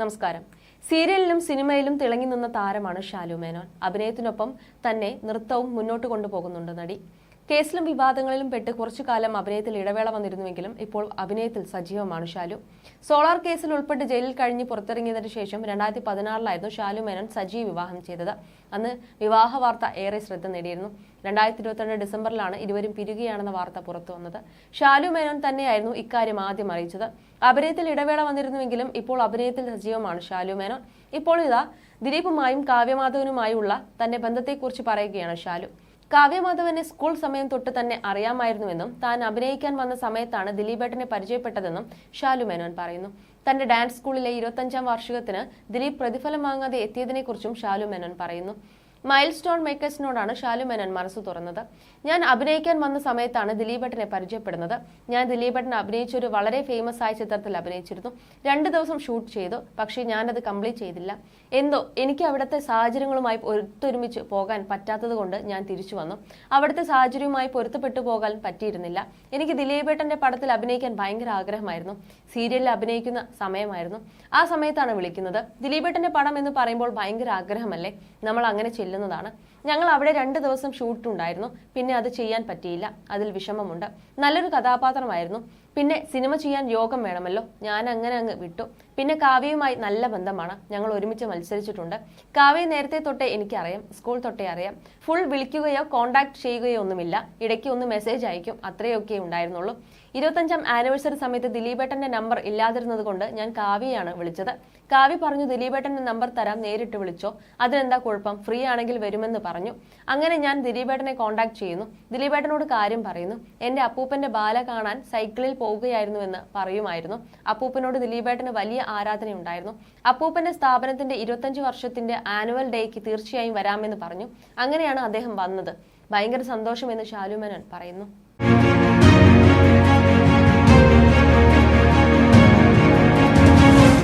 നമസ്കാരം. സീരിയലിലും സിനിമയിലും തിളങ്ങി നിന്ന താരമാണ് ഷാലു മേനോൻ. അഭിനയത്തിനൊപ്പം തന്നെ നൃത്തവും മുന്നോട്ട് കൊണ്ടുപോകുന്നുണ്ട് നടി. കേസിലും വിവാദങ്ങളിലും പെട്ട് കുറച്ചു കാലം അഭിനയത്തിൽ ഇടവേള വന്നിരുന്നുവെങ്കിലും ഇപ്പോൾ അഭിനയത്തിൽ സജീവമാണ് ഷാലു സോളാർ കേസിൽ ഉൾപ്പെട്ട് ജയിലിൽ കഴിഞ്ഞ് പുറത്തിറങ്ങിയതിനു ശേഷം രണ്ടായിരത്തി പതിനാറിലായിരുന്നു ഷാലു മേനോൻ സജീവ് വിവാഹം ചെയ്തത്. അന്ന് വിവാഹ വാർത്ത ഏറെ ശ്രദ്ധ നേടിയിരുന്നു. രണ്ടായിരത്തി ഇരുപത്തിരണ്ട് ഡിസംബറിലാണ് ഇരുവരും പിരിയുകയാണെന്ന വാർത്ത പുറത്തു വന്നത്. ഷാലു മേനോൻ തന്നെയായിരുന്നു ഇക്കാര്യം ആദ്യം അറിയിച്ചത്. അഭിനയത്തിൽ ഇടവേള വന്നിരുന്നുവെങ്കിലും ഇപ്പോൾ അഭിനയത്തിൽ സജീവമാണ് ഷാലു മേനോൻ. ഇപ്പോൾ ഇതാ ദിലീപുമായും കാവ്യമാധവനുമായുള്ള തന്റെ ബന്ധത്തെക്കുറിച്ച് പറയുകയാണ് ഷാലു കാവ്യമാധവനെ സ്കൂൾ സമയം തൊട്ട് തന്നെ അറിയാമായിരുന്നുവെന്നും താൻ അഭിനയിക്കാൻ വന്ന സമയത്താണ് ദിലീപേട്ടനെ പരിചയപ്പെട്ടതെന്നും ഷാലു മേനോൻ പറയുന്നു. തന്റെ ഡാൻസ് സ്കൂളിലെ ഇരുപത്തഞ്ചാം വാർഷികത്തിന് ദിലീപ് പ്രതിഫലം വാങ്ങാതെ എത്തിയതിനെക്കുറിച്ചും ഷാലു മേനോൻ പറയുന്നു. മൈൽ സ്റ്റോൺ മേക്കേഴ്സിനോടാണ് ഷാലു മേനോൻ മനസ്സ് തുറന്നത്. ഞാൻ അഭിനയിക്കാൻ വന്ന സമയത്താണ് ദിലീപേട്ടനെ പരിചയപ്പെടുന്നത്. ഞാൻ ദിലീപേട്ടൻ അഭിനയിച്ച ഒരു വളരെ ഫേമസ് ആയ ചിത്രത്തിൽ അഭിനയിച്ചിരുന്നു. രണ്ട് ദിവസം ഷൂട്ട് ചെയ്തു പക്ഷേ ഞാനത് കംപ്ലീറ്റ് ചെയ്തില്ല. എന്തോ എനിക്ക് അവിടുത്തെ സാഹചര്യങ്ങളുമായി ഒത്തൊരുമിച്ച് പോകാൻ പറ്റാത്തതുകൊണ്ട് ഞാൻ തിരിച്ചു വന്നു. അവിടുത്തെ സാഹചര്യവുമായി പൊരുത്തപ്പെട്ടു പോകാൻ പറ്റിയിരുന്നില്ല. എനിക്ക് ദിലീപേട്ടന്റെ പടത്തിൽ അഭിനയിക്കാൻ ഭയങ്കര ആഗ്രഹമായിരുന്നു. സീരിയലിൽ അഭിനയിക്കുന്ന സമയമായിരുന്നു. ആ സമയത്താണ് വിളിക്കുന്നത്. ദിലീപേട്ടന്റെ പടം എന്ന് പറയുമ്പോൾ ഭയങ്കര ആഗ്രഹമല്ലേ? നമ്മൾ അങ്ങനെ ചെല്ലുന്നതാണ് ഞങ്ങൾ അവിടെ രണ്ട് ദിവസം ഷൂട്ട് ഉണ്ടായിരുന്നു പിന്നെ അത് ചെയ്യാൻ പറ്റിയില്ല. അതിൽ വിഷമമുണ്ട്. നല്ലൊരു കഥാപാത്രമായിരുന്നു. പിന്നെ സിനിമ ചെയ്യാൻ യോഗം വേണമല്ലോ. ഞാൻ അങ്ങനെ അങ്ങ് വിട്ടു. പിന്നെ കാവ്യയുമായി നല്ല ബന്ധമാണ്. ഞങ്ങൾ ഒരുമിച്ച് മത്സരിച്ചിട്ടുണ്ട്. കാവ്യ നേരത്തെ തൊട്ടേ എനിക്കറിയാം. സ്കൂൾ തൊട്ടേ അറിയാം. ഫുൾ വിളിക്കുകയോ കോണ്ടാക്ട് ചെയ്യുകയോ ഒന്നുമില്ല. ഇടയ്ക്ക് ഒന്ന് മെസ്സേജ് അയക്കും. അത്രയൊക്കെ ഉണ്ടായിരുന്നുള്ളൂ. ഇരുപത്തഞ്ചാം ആനിവേഴ്സറി സമയത്ത് ദിലീപേട്ടന്റെ നമ്പർ ഇല്ലാതിരുന്നത് കൊണ്ട് ഞാൻ കാവ്യയാണ് വിളിച്ചത്. കാവ്യ പറഞ്ഞു ദിലീപേട്ടന്റെ നമ്പർ തരാം. നേരിട്ട് വിളിച്ചോ. അതിനെന്താ കുഴപ്പം? ഫ്രീ ആണെങ്കിൽ വരുമെന്ന് പറഞ്ഞു. അങ്ങനെ ഞാൻ ദിലീപേട്ടനെ കോണ്ടാക്ട് ചെയ്യുന്നു. ദിലീപേട്ടനോട് കാര്യം പറയുന്നു. എന്റെ അപ്പൂപ്പന്റെ ബാല കാണാൻ സൈക്കിളിൽ പോവുകയായിരുന്നുവെന്ന് പറയുമായിരുന്നു. അപ്പൂപ്പനോട് ദിലീപേട്ടന് വലിയ ആരാധനയുണ്ടായിരുന്നു. അപ്പൂപ്പന്റെ സ്ഥാപനത്തിന്റെ ഇരുപത്തഞ്ച് വർഷത്തിന്റെ ആനുവൽ ഡേക്ക് തീർച്ചയായും വരാമെന്ന് പറഞ്ഞു. അങ്ങനെയാണ് അദ്ദേഹം വന്നത്. ഭയങ്കര സന്തോഷമെന്ന് ഷാലുമേനോൻ പറയുന്നു.